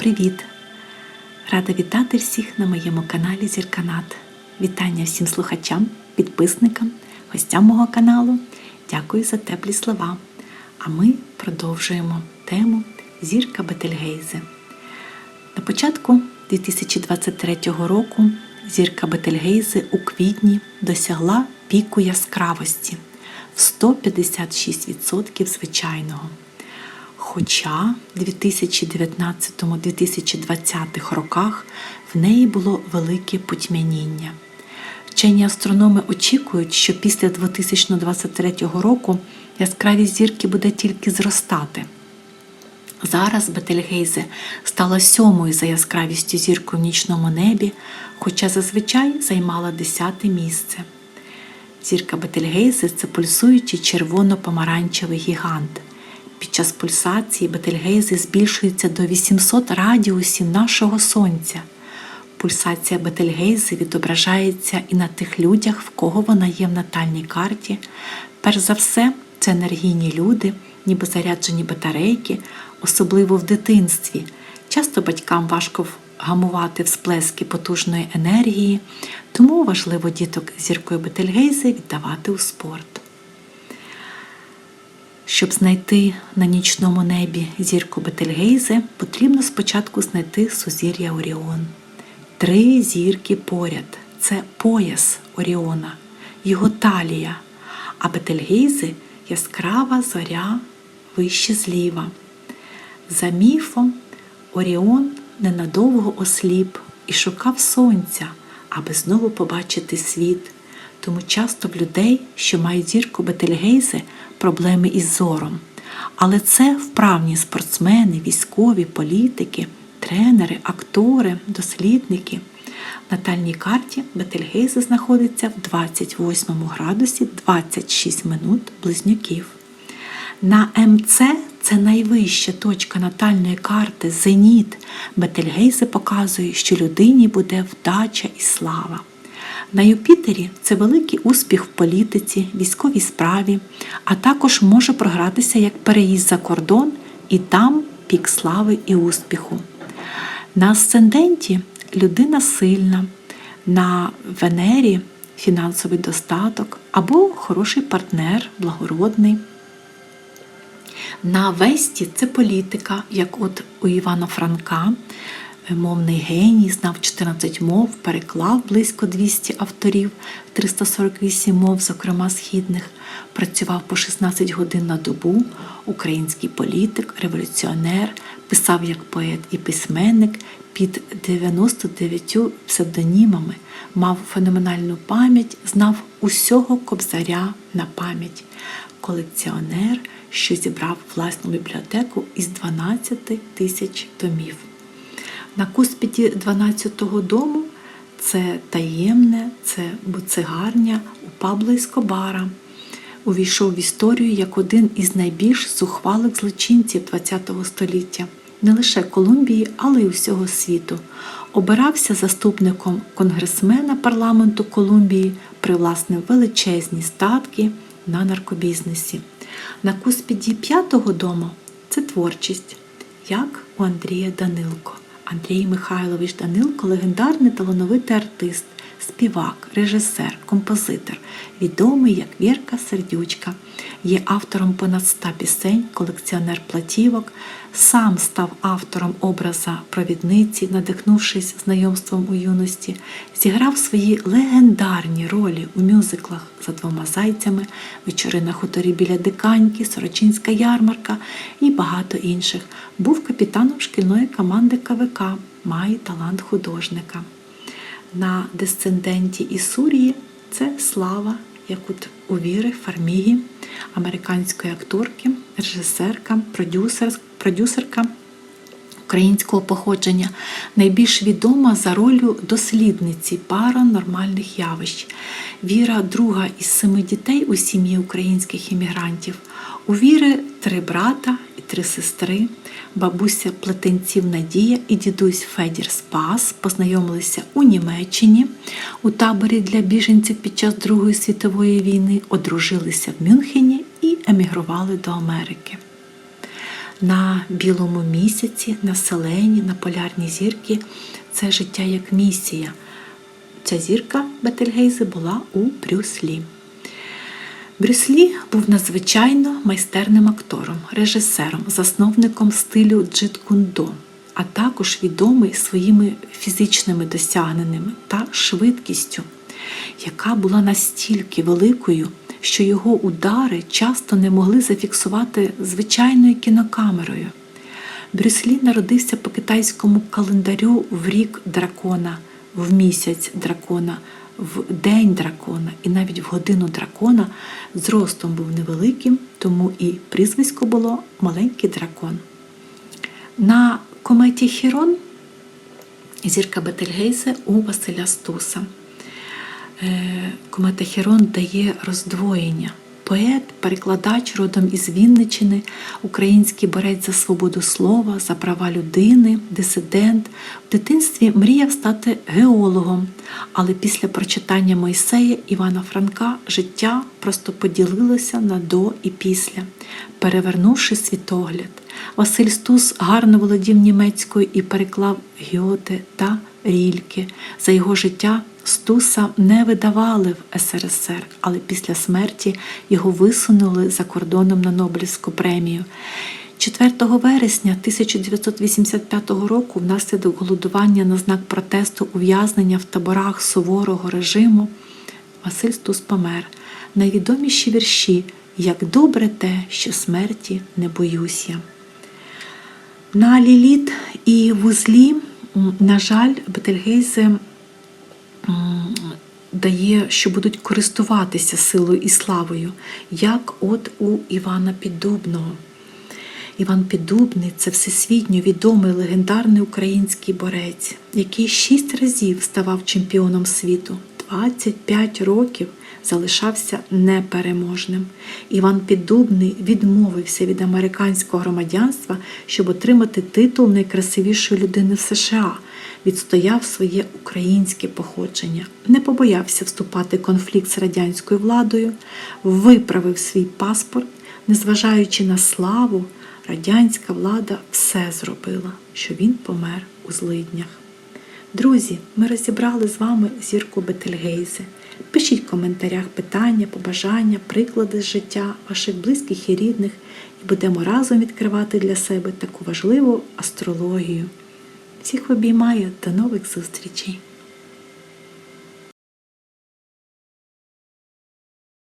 Привіт! Рада вітати всіх на моєму каналі Зірканат. Вітання всім слухачам, підписникам, гостям мого каналу. Дякую за теплі слова. А ми продовжуємо тему Зірка Бетельгейзе. На початку 2023 року зірка Бетельгейзе у квітні досягла піку яскравості в 156% звичайного. Хоча в 2019-2020 роках в неї було велике потьмяніння. Вчені астрономи очікують, що після 2023 року яскравість зірки буде тільки зростати. Зараз Бетельгейзе стала сьомою за яскравістю зіркою в нічному небі, хоча зазвичай займала десяте місце. Зірка Бетельгейзе це пульсуючий червоно-помаранчевий гігант. Під час пульсації Бетельгейзи збільшується до 800 радіусів нашого Сонця. Пульсація Бетельгейзи відображається і на тих людях, в кого вона є в натальній карті. Перш за все, це енергійні люди, ніби заряджені батарейки, особливо в дитинстві. Часто батькам важко гамувати всплески потужної енергії, тому важливо діток зіркою Бетельгейзи віддавати у спорт. Щоб знайти на нічному небі зірку Бетельгейзе, потрібно спочатку знайти сузір'я Оріон. Три зірки поряд це пояс Оріона, його талія, а Бетельгейзи яскрава зоря вище зліва. За міфом, Оріон ненадовго осліп і шукав сонця, аби знову побачити світ. Тому часто в людей, що мають зірку Бетельгейзе, проблеми із зором. Але це вправні спортсмени, військові, політики, тренери, актори, дослідники. В натальній карті Бетельгейзе знаходиться в 28 градусі 26 минут близнюків. На МЦ це найвища точка натальної карти Зеніт. Бетельгейзе показує, що людині буде вдача і слава. На Юпітері це великий успіх в політиці, військовій справі, а також може програтися як переїзд за кордон і там пік слави і успіху. На асценденті людина сильна, на Венері фінансовий достаток або хороший партнер, благородний. На Весті це політика, як от у Івана Франка, мовний геній, знав 14 мов, переклав близько 200 авторів, 348 мов, зокрема східних, працював по 16 годин на добу, український політик, революціонер, писав як поет і письменник під 99 псевдонімами, мав феноменальну пам'ять, знав усього кобзаря на пам'ять, колекціонер, що зібрав власну бібліотеку із 12 тисяч томів. На куспіді 12-го дому це таємне, це буцегарня у Пабло Ескобара. Увійшов в історію як один із найбільш зухвалих злочинців ХХ століття, не лише Колумбії, але й усього світу. Обирався заступником конгресмена парламенту Колумбії, привласнив величезні статки на наркобізнесі. На куспіді п'ятого дому це творчість, як у Андрія Данилко. Андрій Михайлович Данилко легендарний талановитий артист, співак, режисер, композитор, відомий як Вірка Сердючка, є автором понад ста пісень, колекціонер платівок, сам став автором образа провідниці, надихнувшись знайомством у юності, зіграв свої легендарні ролі у мюзиклах за двома зайцями, вечори на хуторі біля Диканьки, Сорочинська ярмарка і багато інших. Був капітаном шкільної команди КВК, має талант художника. На десценденті Ісурії це слава, як от у Віри Фармігі, американської акторки, режисерка, продюсер, продюсерка українського походження, найбільш відома за ролю дослідниці паранормальних явищ. Віра друга із семи дітей у сім'ї українських іммігрантів. У Віри три брата три сестри. Бабуся плетенців Надія і дідусь Федір Спас познайомилися у Німеччині у таборі для біженців під час Другої світової війни, одружилися в Мюнхені і емігрували до Америки. на білому місяці, на селені, на полярній зірки це життя як місія. Ця зірка Бетельгейзе була у Брюслі. Брюслі був надзвичайно майстерним актором, режисером, засновником стилю джит-кундо, а також відомий своїми фізичними досягненнями та швидкістю, яка була настільки великою, що його удари часто не могли зафіксувати звичайною кінокамерою. Брюслі народився по китайському календарю в рік дракона, в місяць дракона, в день дракона і навіть в годину дракона. Зростом був невеликим, тому і прізвисько було маленький дракон. На кометі Хірон зірка Бетельгейзе у Василя Стуса. Е, Комета Хірон дає роздвоєння. Поет, перекладач родом із Вінничини, український борець за свободу слова, за права людини, дисидент. В дитинстві мріяв стати геологом, але після прочитання Мойсея Івана Франка життя просто поділилося на до і після, перевернувши світогляд. Василь Стус гарно володів німецькою і переклав Гьоте та Рільке. За його життя Стуса не видавали в СРСР, але після смерті його висунули за кордоном на Нобелівську премію. 4 вересня 1985 року, внаслідок голодування на знак протесту ув'язнення в таборах суворого режиму, Василь Стус помер. Найвідоміші вірші Як добре те, що смерті не боюся. На Ліліт і вузлі, на жаль, Бетельгейзе дає, що будуть користуватися силою і славою, як от у Івана Піддубного. Іван Піддубний це всесвітньо відомий легендарний український борець, який шість разів ставав чемпіоном світу, 25 років залишався непереможним. Іван Піддубний відмовився від американського громадянства, щоб отримати титул найкрасивішої людини в США. Відстояв своє українське походження, не побоявся вступати в конфлікт з радянською владою, виправив свій паспорт, незважаючи на славу, радянська влада все зробила, що він помер у злиднях. Друзі, ми розібрали з вами зірку Бетельгейзе. Пишіть в коментарях питання, побажання, приклади з життя ваших близьких і рідних, і будемо разом відкривати для себе таку важливу астрологію. Всіх обіймаю, до нових зустрічей!